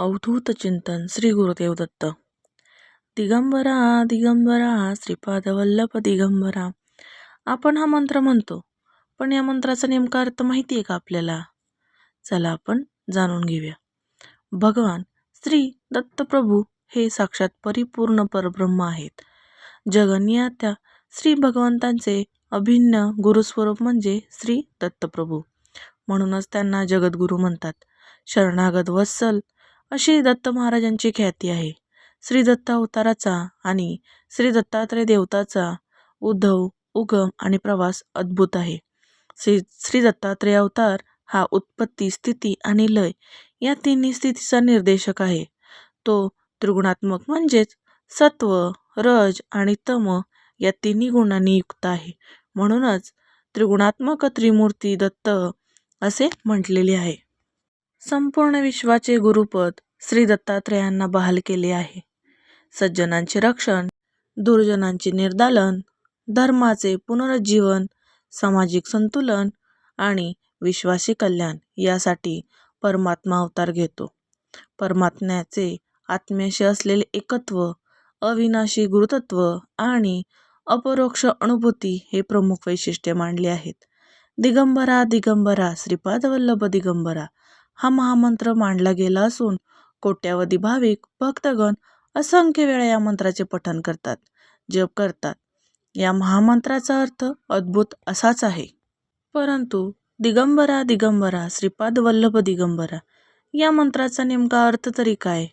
अवधूत चिंतन श्री गुरुदेव दत्त. दिगंबरा दिगंबरा श्रीपाद वल्लभ दिगंबरा. आपण हा मंत्र म्हणतो पण या मंत्राचा नेमका अर्थ माहिती आहे का आपल्याला? चला आपण जाणून घेऊया. भगवान श्री दत्तप्रभू हे साक्षात परिपूर्ण परब्रह्म आहेत. जगनियात्या श्री भगवंतांचे अभिन्न गुरुस्वरूप म्हणजे श्री दत्तप्रभू. म्हणूनच त्यांना जगद्गुरू म्हणतात. शरणागत वत्सल अशी दत्त महाराजांची ख्याती आहे. श्री दत्त अवताराचा आणि श्री दत्तात्रय देवताचा उद्धव उगम आणि प्रवास अद्भुत आहे. श्री श्री दत्तात्रय अवतार हा उत्पत्ती स्थिती आणि लय या तिन्ही स्थितीचा निर्देशक आहे. तो त्रिगुणात्मक म्हणजेच सत्व रज आणि तम या तिन्ही गुणांनी युक्त आहे. म्हणूनच त्रिगुणात्मक त्रिमूर्ती दत्त असे म्हटलेले आहे. संपूर्ण विश्वाचे गुरुपद श्री दत्तात्रेयांना बहाल केले आहे. सज्जनांचे रक्षण दुर्जनांचे निर्दालन धर्माचे पुनरुज्जीवन सामाजिक संतुलन आणि विश्वासी कल्याण यासाठी परमात्मा अवतार घेतो. परमात्म्याचे आत्म्याशी असलेले एकत्व अविनाशी गुरुतत्व आणि अपरोक्ष अनुभूती हे प्रमुख वैशिष्ट्ये मांडली आहेत. दिगंबरा दिगंबरा श्रीपाद वल्लभ दिगंबरा हा महामंत्र मांडला गेला असून कोट्यावधी भाविक भक्तगण असंख्य वेळा या मंत्राचे पठण करतात जप करतात. या महामंत्राचा अर्थ अद्भुत असाच आहे. परंतु दिगंबरा दिगंबरा श्रीपाद वल्लभ दिगंबरा या मंत्राचा नेमका अर्थ तरी काय?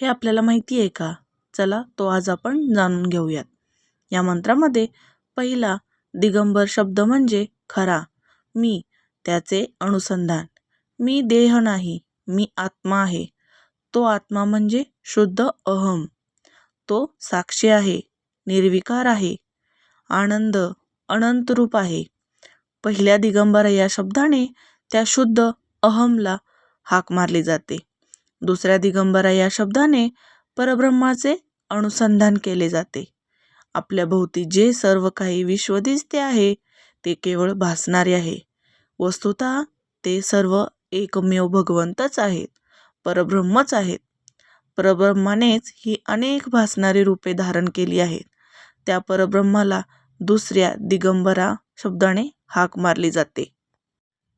हे आपल्याला माहिती आहे का? चला तो आज आपण जाणून घेऊयात. या मंत्रामध्ये पहिला दिगंबर शब्द म्हणजे खरा मी त्याचे अनुसंधान. मी देह नाही मी आत्मा आहे. तो आत्मा म्हणजे शुद्ध अहम. तो साक्षी आहे निर्विकार आहे. आनंद अनंत रूप आहे. पहिल्या दिगंबर या शब्दाने त्या शुद्ध अहमला हाक मारली जाते. दुसऱ्या दिगंबरा या शब्दाने परब्रह्माचे अनुसंधान केले जाते. आपल्या भोवती जे सर्व काही विश्व दिसते आहे ते केवळ भासणारे आहे. वस्तुत ते सर्व एकमेव भगवंतच आहेत परब्रह्मच आहेत. परब्रह्मानेच ही अनेक भासणारी रूपे धारण केली आहेत. त्या परब्रह्माला दुसऱ्या दिगंबरा शब्दाने हाक मारली जाते.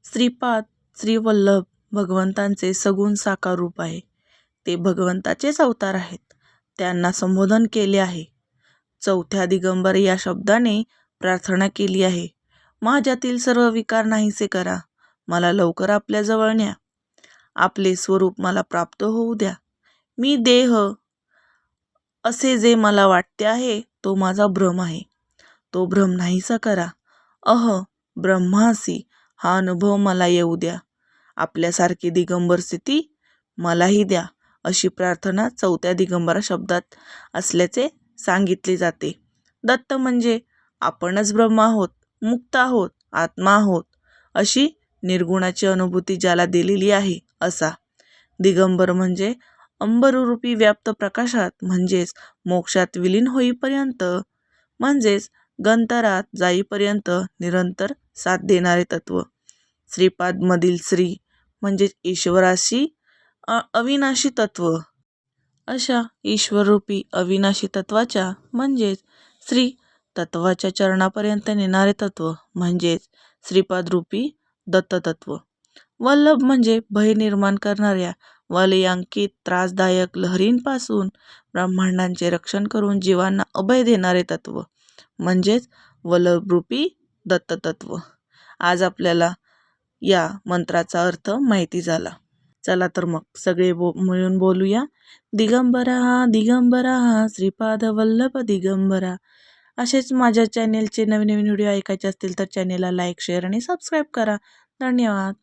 श्रीपाद श्रीवल्लभ भगवंतांचे सगुण साकार रूप आहे. ते भगवंताचेच अवतार आहेत. त्यांना संबोधन केले आहे. चौथ्या दिगंबर या शब्दाने प्रार्थना केली आहे. माझ्यातील सर्व विकार नाहीसे करा. मला लवकर आपल्याजवळ न्या. आपले स्वरूप मला प्राप्त होऊ द्या. मी देह असे जे मला वाटते आहे तो माझा भ्रम आहे. तो भ्रम नाहीसा करा. अह ब्रह्मासी हा अनुभव मला येऊ द्या. आपल्यासारखी दिगंबर स्थिती मलाही द्या अशी प्रार्थना चौथ्या दिगंबरा शब्दात असल्याचे सांगितले जाते. दत्त म्हणजे आपणच ब्रह्म आहोत मुक्त आहोत आत्मा आहोत अशी निर्गुणाची अनुभूती ज्याला दिलेली आहे असा. दिगंबर म्हणजे अंबररूपी व्याप्त प्रकाशात म्हणजेच मोक्षात विलीन होईपर्यंत म्हणजेच गंतरात जाईपर्यंत निरंतर साथ देणारे तत्व. श्रीपादमधील श्री म्हणजेच ईश्वराशी अविनाशी तत्व. अशा ईश्वररूपी अविनाशी तत्वाच्या म्हणजेच श्री तत्वाच्या चरणापर्यंत नेणारे तत्व म्हणजेच श्रीपादरूपी दत्ततत्व. वल्लभ म्हणजे भय निर्माण करणाऱ्या वलयांकित त्रासदायक लहरींपासून ब्रह्मांडांचे रक्षण करून जीवांना अभय देणारे तत्व म्हणजेच वल्लभरूपी दत्ततत्व. आज आपल्याला या मंत्राचा अर्थ माहिती झाला. चला तर मग सगळे बो मिळून बोलूया. दिगंबरा दिगंबरा श्रीपाद वल्लभ दिगंबरा. असेच माझ्या चॅनेलचे नवीन नवीन व्हिडिओ ऐकायचे असतील तर चॅनेलला लाईक शेअर आणि सबस्क्राईब करा. धन्यवाद.